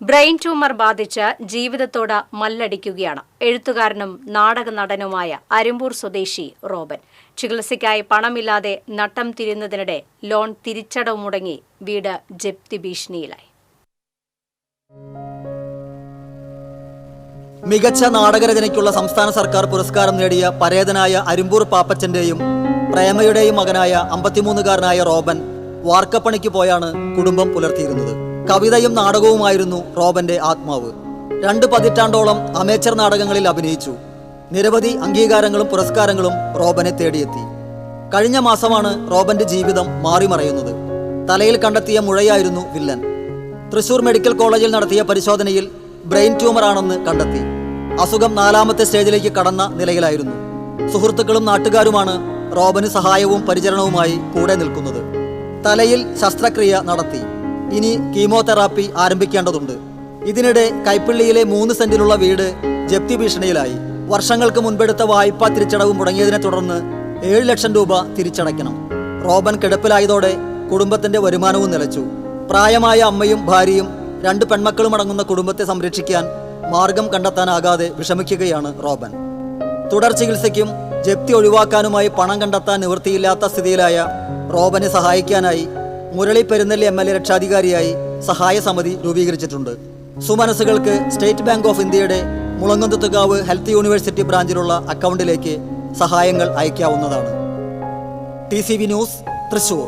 Brain tumour ബാധിച്ച് ജീവിതത്തോട് മല്ലടിക്കുകയാണ്. എഴുത്തുകാരനും നാടക നടനുമായ അരിമ്പൂർ സ്വദേശി റോബൻ. ചികിത്സയ്ക്കായി പണമില്ലാതെ നട്ടം തിരിയുന്നതിനിടെ ലോൺ തിരിച്ചടവ് മുടങ്ങി വീട് ജപ്തി ഭീഷണിയിലായി. മികച്ച നാടകരചനയ്ക്കുള്ള സംസ്ഥാന സർക്കാർ പുരസ്കാരം നേടിയ പരേതനായ അരിമ്പൂർ പാപ്പച്ചന്റെയും പ്രേമയുടെയും മകനായ അമ്പത്തിമൂന്നുകാരനായ റോബൻ വാർക്കപ്പണിക്ക് പോയാണ് കുടുംബം പുലർത്തിയിരുന്നത്. കവിതയും നാടകവുമായിരുന്നു റോബന്റെ ആത്മാവ്. രണ്ട് പതിറ്റാണ്ടോളം അമേച്ചർ നാടകങ്ങളിൽ അഭിനയിച്ചു. നിരവധി അംഗീകാരങ്ങളും പുരസ്കാരങ്ങളും റോബനെ തേടിയെത്തി. കഴിഞ്ഞ മാസമാണ് റോബന്റെ ജീവിതം മാറിമറയുന്നത്. തലയിൽ കണ്ടെത്തിയ മുഴയായിരുന്നു വില്ലൻ. തൃശൂർ മെഡിക്കൽ കോളേജിൽ നടത്തിയ പരിശോധനയിൽ ബ്രെയിൻ ട്യൂമർ ആണെന്ന് കണ്ടെത്തി. അസുഖം നാലാമത്തെ സ്റ്റേജിലേക്ക് കടന്ന നിലയിലായിരുന്നു. സുഹൃത്തുക്കളും നാട്ടുകാരുമാണ് റോബന് സഹായവും പരിചരണവുമായി കൂടെ നിൽക്കുന്നത്. തലയിൽ ശസ്ത്രക്രിയ നടത്തി. ഇനി കീമോതെറാപ്പി ആരംഭിക്കേണ്ടതുണ്ട്. ഇതിനിടെ കൈപ്പിള്ളിയിലെ മൂന്ന് സെന്റിലുള്ള വീട് ജപ്തി ഭീഷണിയിലായി. വർഷങ്ങൾക്ക് മുൻപെടുത്ത വായ്പ തിരിച്ചടവ് മുടങ്ങിയതിനെ തുടർന്ന് ഏഴ് ലക്ഷം രൂപ തിരിച്ചടയ്ക്കണം. റോബൻ കിടപ്പിലായതോടെ കുടുംബത്തിന്റെ വരുമാനവും നിലച്ചു. പ്രായമായ അമ്മയും ഭാര്യയും രണ്ട് പെൺമക്കളും അടങ്ങുന്ന കുടുംബത്തെ സംരക്ഷിക്കാൻ മാർഗം കണ്ടെത്താനാകാതെ വിഷമിക്കുകയാണ് റോബൻ. തുടർ ചികിത്സയ്ക്കും ജപ്തി ഒഴിവാക്കാനുമായി പണം കണ്ടെത്താൻ നിവൃത്തിയില്ലാത്ത സ്ഥിതിയിലായ റോബനെ സഹായിക്കാനായി Murali Perunnelli M L A രക്ഷാധികാരിയായി സഹായ സമിതി രൂപീകരിച്ചിട്ടുണ്ട്. സുമനസുകൾക്ക് സ്റ്റേറ്റ് ബാങ്ക് ഓഫ് ഇന്ത്യയുടെ മുളങ്ങുന്നത്തുകാവ് ഹെൽത്ത് യൂണിവേഴ്സിറ്റി ബ്രാഞ്ചിലുള്ള അക്കൗണ്ടിലേക്ക് സഹായങ്ങൾ അയക്കാവുന്നതാണ്. T news Thrissur.